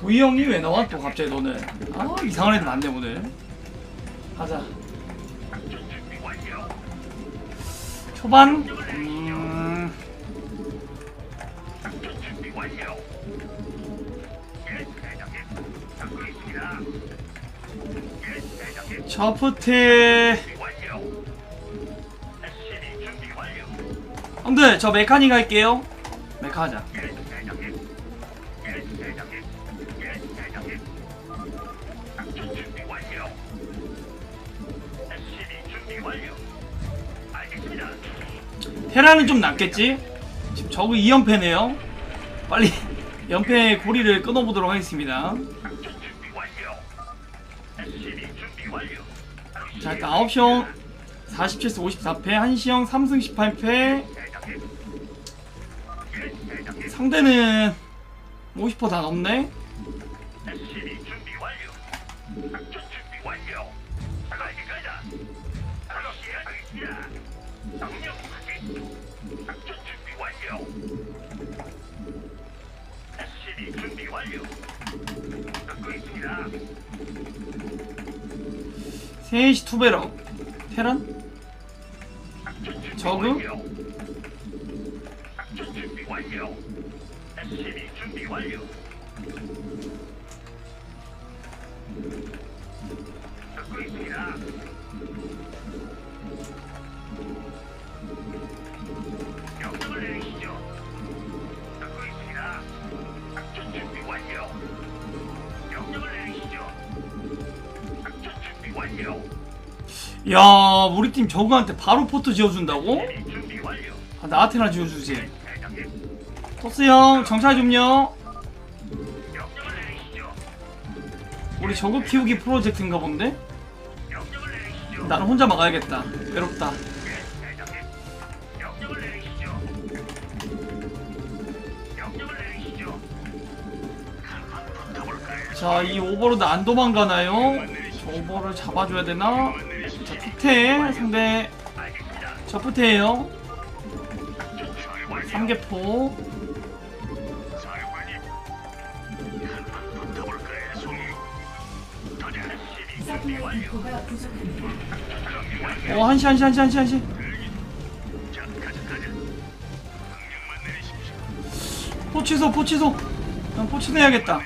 도희 형이 왜 나와? 또 갑자기 너는 아 이상한 애들 많네 오늘. 가자. 초반? 음... 저프트. 형들 저 메카닉 할게요. 메카 하자 테라는 좀 낫겠지? 지금 저거 2연패네요. 빨리 연패 고리를 끊어보도록 하겠습니다. 자 일단 9시형 47세 54패 1시형 3승 18패. 상대는 50%다 넘네 세이시 투베럭. 테란? 저그 야 우리 팀 저그한테 바로 포트 지어준다고? 아, 나한테나 지어주지 토스 형 정찰 좀요 우리 저그 키우기 프로젝트인가 본데? 나는 혼자 막아야겠다 외롭다 자 이 오버로드 안 도망가나요? 저 오버를 잡아줘야 되나? 자 투태 상대 저 푸테예요. 3개포. 서플라이 디포가 부족합니다. 어 한시 한시 한시 한시 한시. 포치소 포치소. 난 포치 내야겠다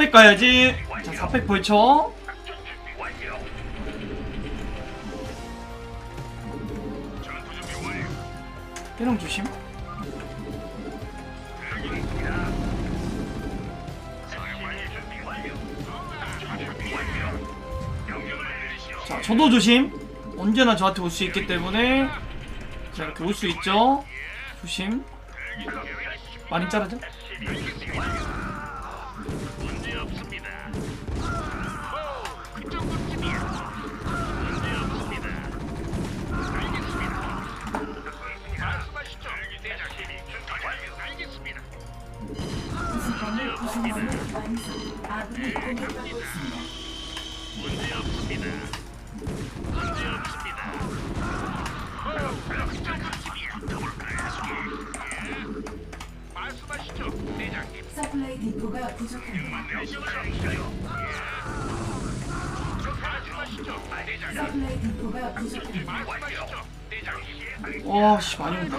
사팩 가야지. 자 4팩 벌쳐. 해령 조심. 자 저도 조심. 언제나 저한테 올 수 있기 때문에. 자 이렇게 올 수 있죠? 조심. 많이 자르죠 부속건물 구성원을 완성. 아군이 공격받고 있습니다. 서플라이 디포가 부족합니다. 서플라이 디포가 부족합니다. 와씨 많이 온다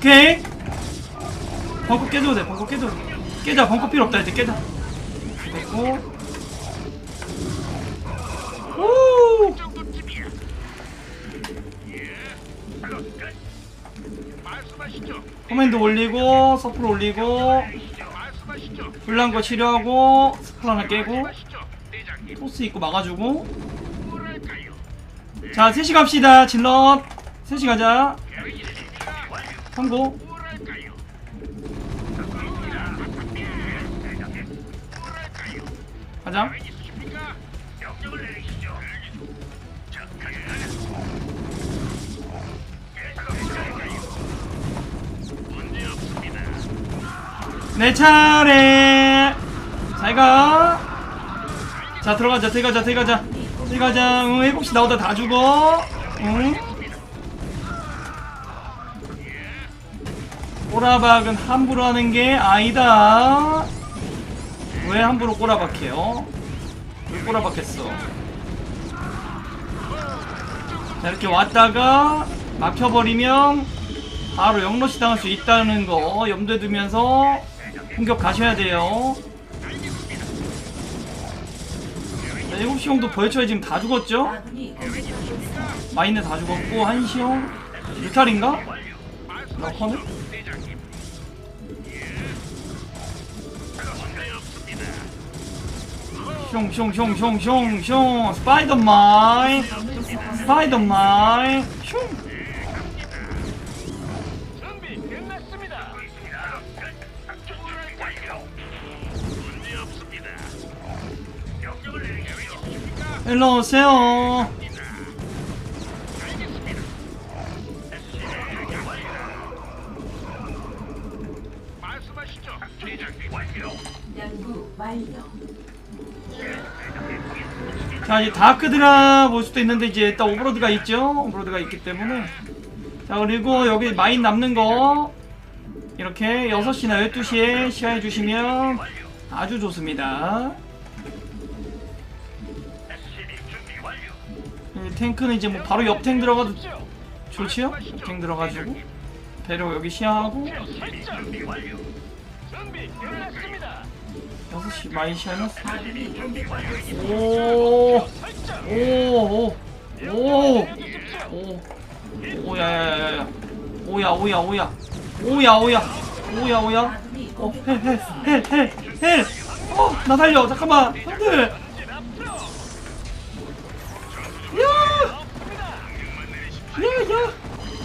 오케이 벙커 깨줘도 돼 벙커 깨줘도 돼 깨자 벙커 필요 없다 이제 깨자 됐고 오. 커맨드 올리고 서플 올리고 말씀하시죠. 불난 거 치료하고 스플 하나 깨고. 토스 입고 막아주고? 자 셋이 갑시다 질럿 셋이 가자 성공? 가자. 내 차례. 잘가. 자 들어가자. 들어가자. 들어가자. 들어가자. 응 일곱시 나오다 다 죽어. 응 꼬라박은 함부로 하는 게 아니다 왜 함부로 꼬라박해요 왜 꼬라박했어 자 이렇게 왔다가 막혀버리면 바로 영러시 당할 수 있다는 거 염두에 두면서 공격 가셔야 돼요. 자, 7시 형도 벌초에 지금 다 죽었죠? 마인네 다 죽었고, 한시 형, 뮤탈인가? 러커는? 숑, 스파이더마인, 스파이더마인, 숑. 준비 끝났습니다. 일로 오세요. 말씀하시죠. 대장님 완료. 연구 완료. 자, 이제 다크드라 볼 수도 있는데, 이제 일단 오브로드가 있죠? 오브로드가 있기 때문에. 자, 그리고 여기 마인 남는 거, 이렇게 6시나 12시에 시야해 주시면 아주 좋습니다. 탱크는 이제 뭐 바로 옆 탱 들어가도 좋지요? 옆 탱 들어가지고. 배로 여기 시야하고, 6시 마인 시야는 아군이 공격받고 있습니다. 오. 오, 오, 오. 오, 오야야야야, 오야 오야 오야, 오야 오야, 오야 오야, 어, 헬. 헬, 헬, 헬, 헬, 어, 나 살려, 잠깐만, 형들, 앞으로. 야,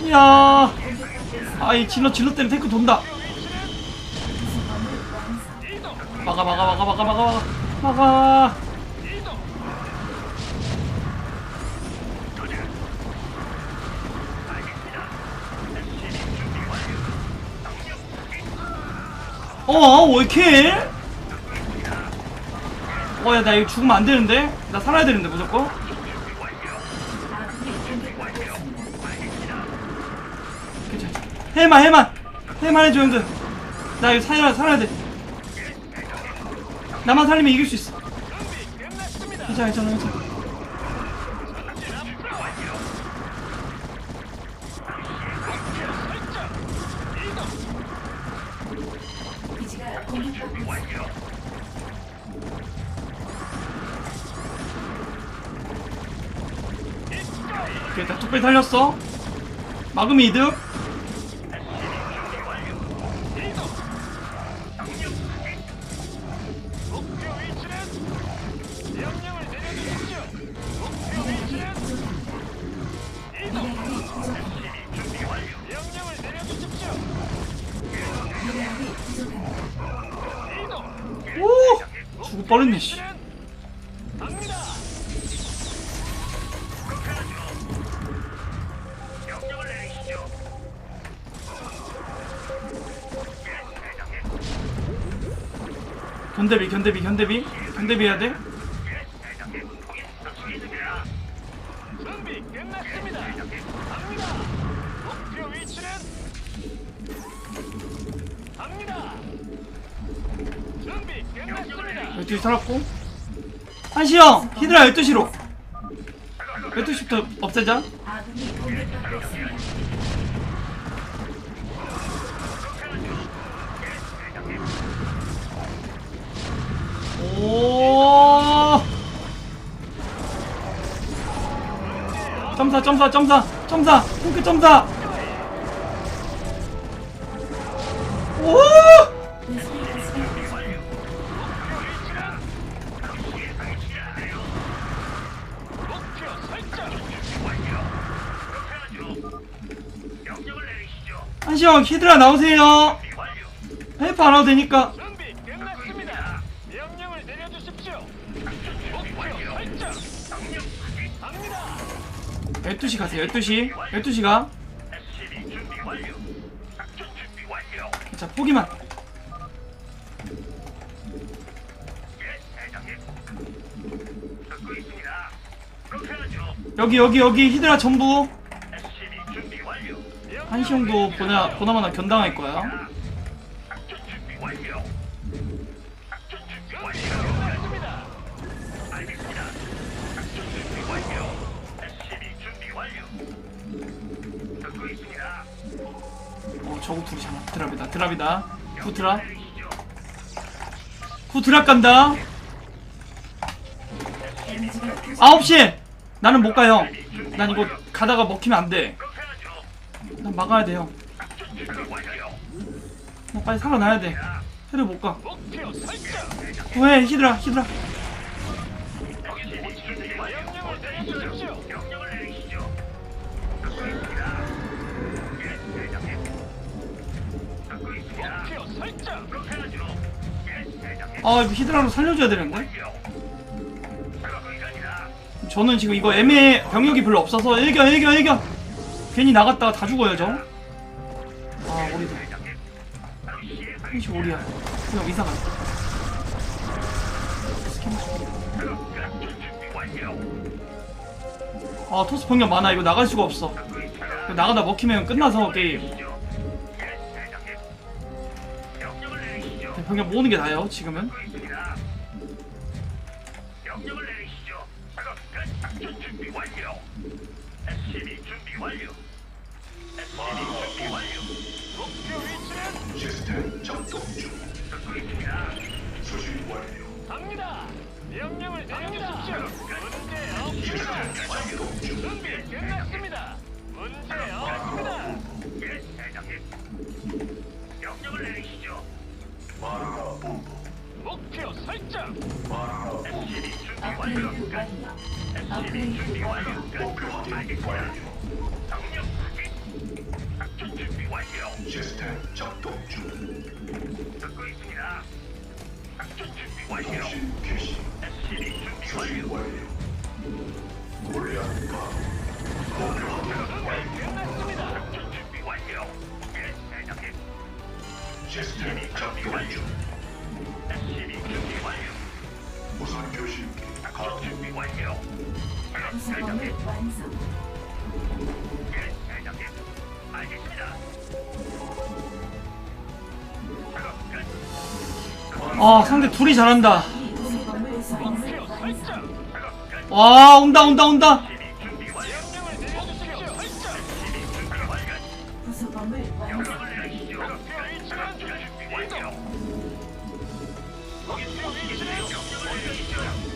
야, 야, 아이 질러 질러 때문에 탱크 돈다. 막아 막아 막아 막아 막아 막아. 어, 왜 이렇게? 어, 야, 나 이거 죽으면 안 되는데? 나 살아야 되는데, 무조건? 괜찮아. 해만, 해만! 해만 해줘, 형들. 나 이거 살아야, 살아야 돼. 나만 살리면 이길 수 있어. 괜찮아, 괜찮아, 괜찮아. 오케이, 나 뚝배기 살렸어. 막으면 이득. 견대비, 견대비, 견대비. 견대비 해야 돼. 준비 끝났습니다. 갑니다. 목표 위치는 갑니다. 준비 끝났습니다. 12시 살았고. 한시 형! 히드라 12시로! 12시부터 없애자. 아군이 공격받고 있습니다. 오. 점사 점사 점사 점사 핑크 점사. 오. 한시형 히드라 나오세요. 헬프 안 와도 되니까. 12시 가세요. 12시. 12시가. 자 포기만. 여기 여기 여기. 히드라 전부. 한시형도 보나 보나마나 견당할 거야. 저거 둘이 잠깐 드랍이다. 드랍이다. 후드랍 후드랍 간다. 9시! 나는 못 가요. 난 이거 가다가 먹히면 안돼. 난 막아야 돼요 나 빨리 살아나야 돼. 테를 못가. 왜 히드라 히드라. 아 이거 히드라로 살려줘야 되는데? 저는 지금 이거 애매 병력이 별로 없어서 일겨 일겨 일겨 괜히 나갔다가 다 죽어야죠 아 머리도 25리야? 그냥 이상하네 아 토스 병력 많아. 이거 나갈 수가 없어. 나가다 먹히면 끝나서 게임. 그냥 모으는 게 나아요 지금은. 준비 준비 완료. 목표 확인 완료. 작전 준비 완료. 작전 준비 완료. 아 상대 둘이 잘한다 와 온다 온다 온다 거기 수용이 계시네요.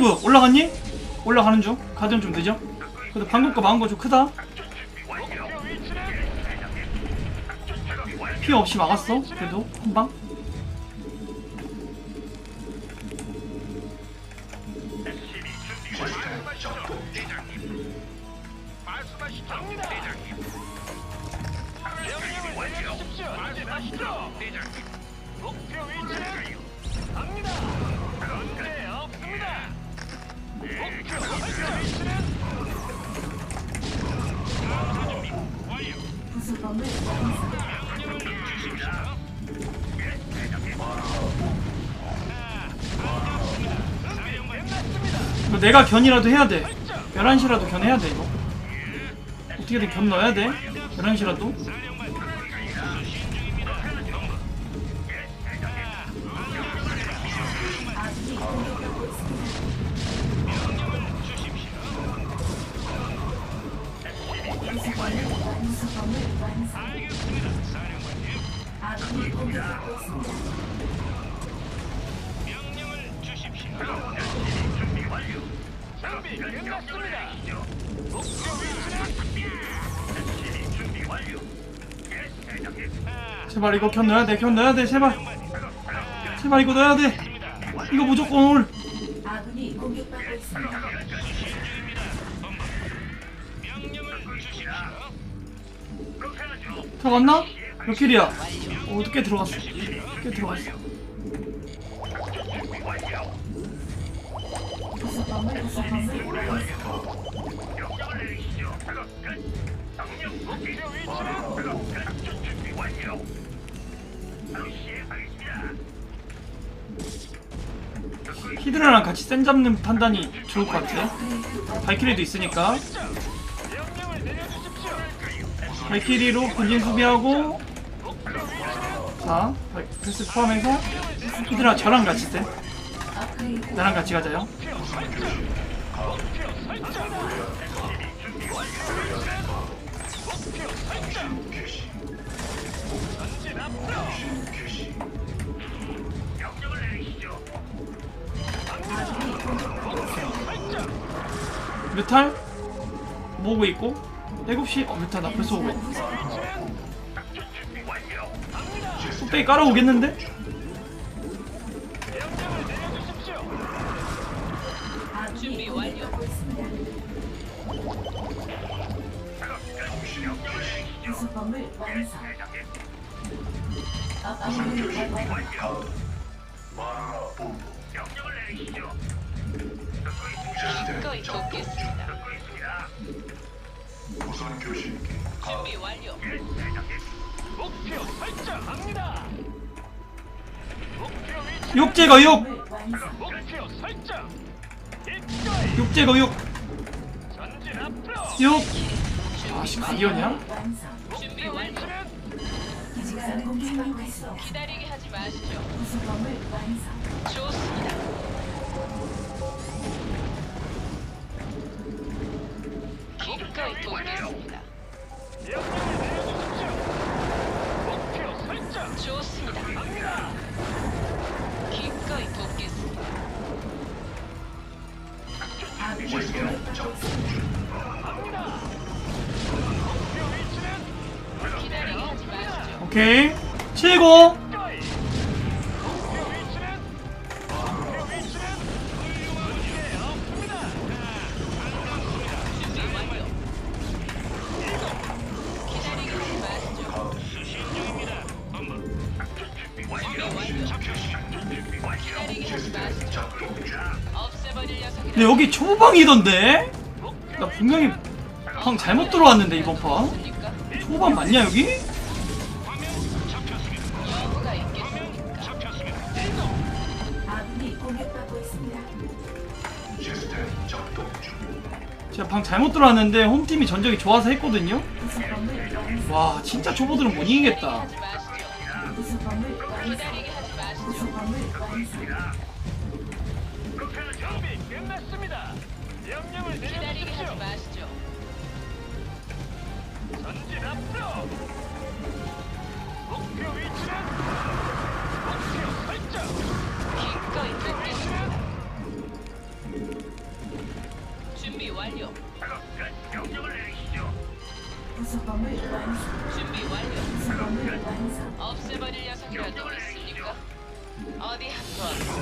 스티브 올라갔니? 올라가는 중? 가든 좀 되죠? 근데 방금 거 막은 거 좀 크다? 피해 없이 막았어? 그래도? 한방? 완성. 이거 내가 견이라도 해야 돼. 11시라도 견해야 돼 이거. 어떻게든 견 넣어야 돼. 11시라도 제발 이거 견 넣어야 돼견 넣어야 돼 제발 제발 이거 넣어야 돼 이거 무조건 올 아군이 공격받고 있습니다. 들어갔나? 몇 킬이야? 어, 꽤 들어갔어 꽤 들어갔어 히드라랑 같이 센 잡는 판단이 좋을 것 같아 발키리도 있으니까. 발키리로 본진 수비하고 자 발- 패스 포함해서 히드라 저랑 같이 세 나랑 같이 가자요 뮤탈 모으고 있고 7시 어 뮤탈 나 벌써 오고 뚝배기 깔아오겠는데? 내려주십시오. 아 기꺼이. 돕겠습니다. 무선 교신기 가. 준비 완료. 목표 설정합니다. 목표 위치 욕! 부속범을 완성. 목표 설정. 욕제거 욕! 전진 앞으로. 욕! 아씨 가디언이야? 준비 완료. 있어. 기다리게 하지 마시죠. 부속범을 완성. 설정. 좋습니다. 기꺼이 돕겠습니다. 오케이 초방이던데? 나 분명히 방 잘못 들어왔는데 이번 판? 초방 맞냐 여기? 제가 방 잘못 들어왔는데 홈팀이 전적이 좋아서 했거든요? 와 진짜 초보들은 못 이기겠다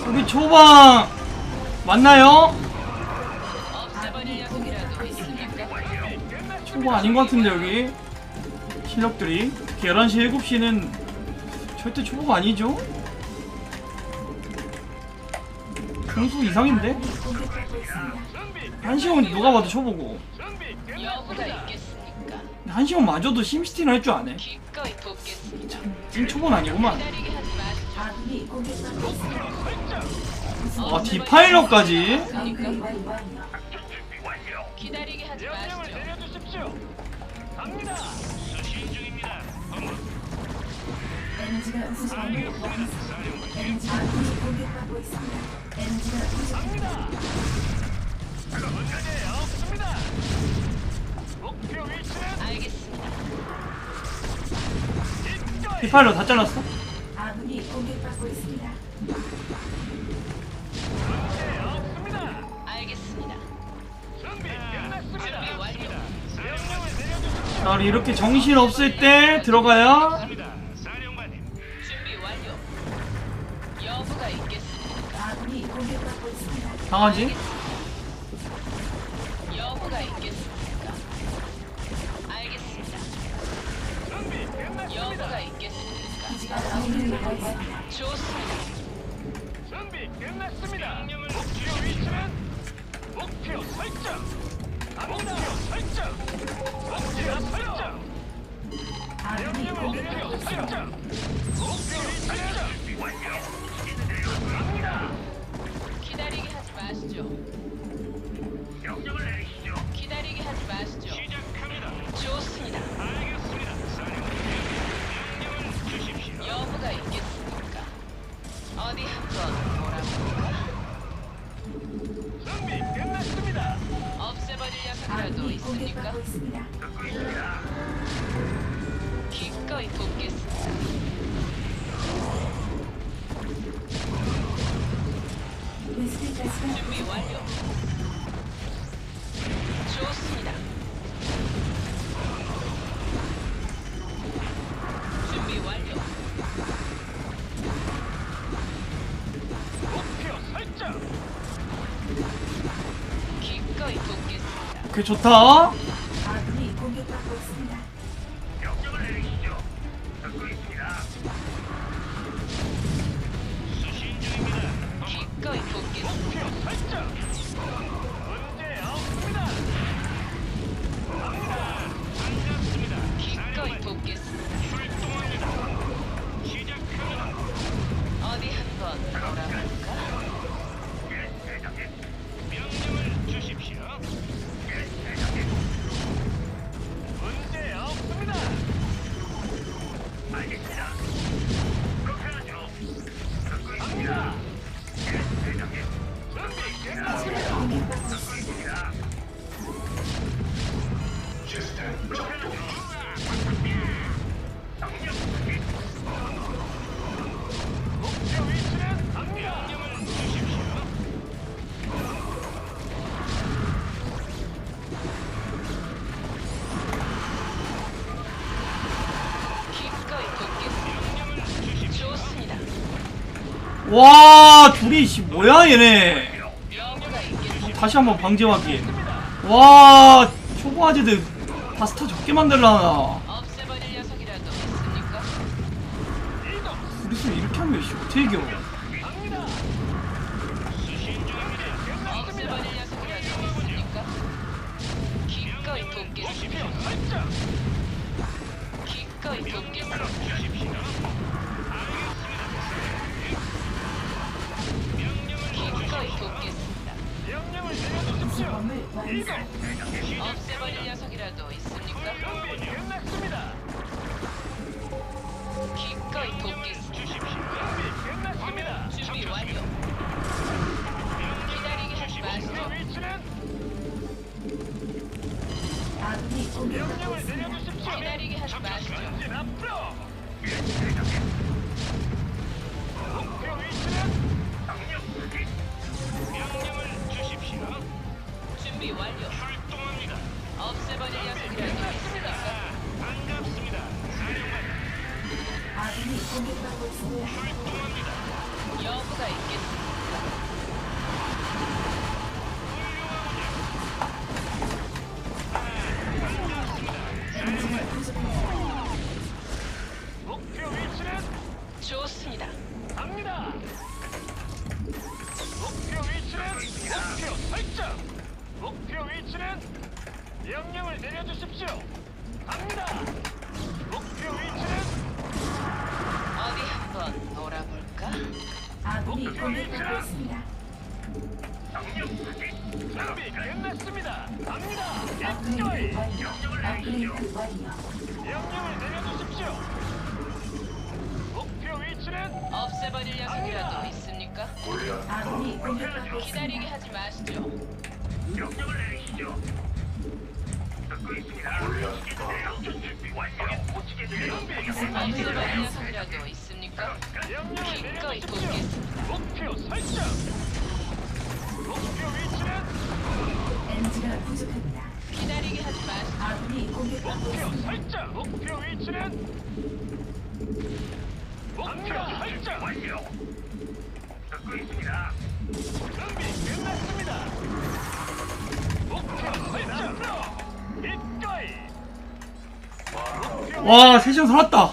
여기 초방 맞나요? 초방 아닌 것 같은데 여기 실력들이 11시 7시는 절대 초보가 아니죠? 평수 이상인데? 한시원 누가 봐도 초보고 여부가 있겠습니까? 한시원 마저도 심시티는 할줄 아네 기꺼이 돕겠습니다. 찐 초보는 아니구만 기다리게 하지 마시죠. 아군이 공격받고 있습니다. 아 디파일러까지? 업그레이드 완료. 준비 완료. 기다리게 하지 마시죠. 내려주십시오. 갑니다. 수신 중입니다. 에너지가 완성. 에너지가 아군이 공격받고 있습니다. 에너지가 부족합니다. 문제 없습니다. 목표 위치는 알겠습니다. 다 잘랐어? 아군이 공격받고 있습니다. 문제 없습니다. 알겠습니다. 준비 끝났습니다. 준비 완료. 명령을 내려주십시오. 자 우리 이렇게 정신 없을 때 들어가야 사령관님. 준비 완료. 여부가 있겠습니까? 아군이 공격받고 있습니다. 강하지? 좋습니다. 준비 끝났습니다. 목표 설정. 목표 설정. 오케이 좋다 와 둘이 씨 뭐야 얘네 있겠습니다. 다시 한번 방제 확인 와 초보 아재들 바스타 적게 만들라나. 우리서 이렇게 하면 씨 어떻게 이겨? 기꺼이 돕겠습니다. 기꺼이 돕겠습니다. 완성. 없애버릴 녀석이라도 있습니까? 끝났습니다. 기꺼이 돕겠습니다. 준비 완료. 기다리게 하지 마시죠. 아군이 공격받고 준비 완료, 고치게 되면 준비가 빨리 되어서 들어가고 있습니다. 와 세션 살았다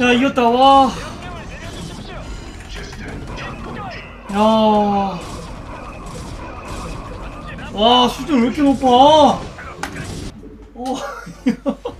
오야 이겼다 와 야. 와, 수준 왜 이렇게 높아? 어.